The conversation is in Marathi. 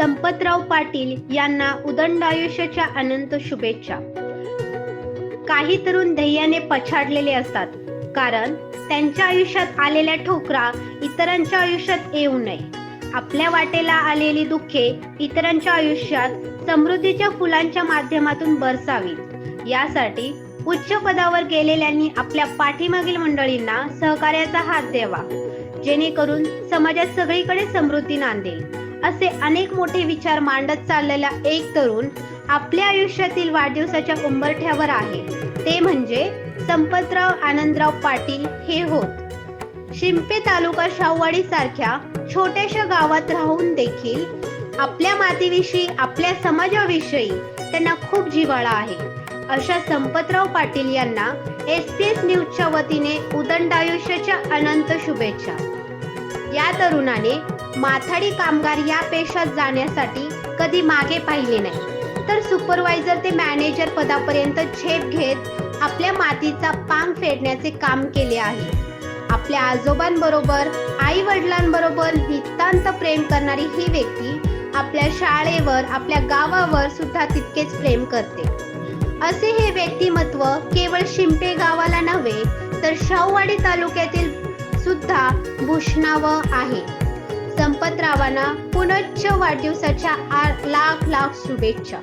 संपतराव पाटील यांना उदंड आयुष्याच्या अनंत शुभेच्छा. काही तरुण ध्येयाने पछाडलेले असतात कारण त्यांच्या आयुष्यात आलेल्या ठोकरा इतरांच्या आयुष्यात येऊ नये. आपल्या वाटेला आलेली दुःखे इतरांच्या आयुष्यात समृद्धीच्या फुलांच्या माध्यमातून बरसावीत यासाठी उच्च पदावर गेलेल्यांनी आपल्या पाठीमागील मंडळींना सहकार्याचा हात द्यावा. जेणेकरून समाजात सगळीकडे समृद्धी नांदेल. असे अनेक मोठे विचार मांडत चाललेला एक तरुण आपल्या आयुष्यातील वाढदिवसाच्या उंबरठ्यावर आहे. ते म्हणजे संपतराव आनंदराव पाटील हे होत. शिंपे तालुका शाहूवाडी सारख्या छोट्याशा गावात राहून देखील आपल्या मातीविषयी आपल्या समाजाविषयी त्यांना खूप जिव्हाळा आहे. अशा संपतराव पाटील यांना एस पी एस न्यूजच्या वतीने उदंड आयुष्याच्या अनंत शुभेच्छा. या तरुणाने माथाडी कामगार या पेशात जाण्यासाठी कधी मागे पाहिले नाही. तर सुपरवायझर ते मॅनेजर पदापर्यंत झेप घेत आपल्या मातीचा पांग फेडण्याचे काम केले आहे. आपल्या आजोबांबरोबर आई वडिलांबरोबर नितांत प्रेम करणारी ही व्यक्ती आपल्या शाळेवर आपल्या गावावर सुद्धा तितकेच प्रेम करते. असे हे व्यक्तिमत्व केवळ शिंपे गावाला नव्हे तर शाहूवाडी तालुक्यातील सुद्धा भूषणावं आहे. संपतरावांना पुनच्च वाढदिवसाच्या लाख लाख शुभेच्छा.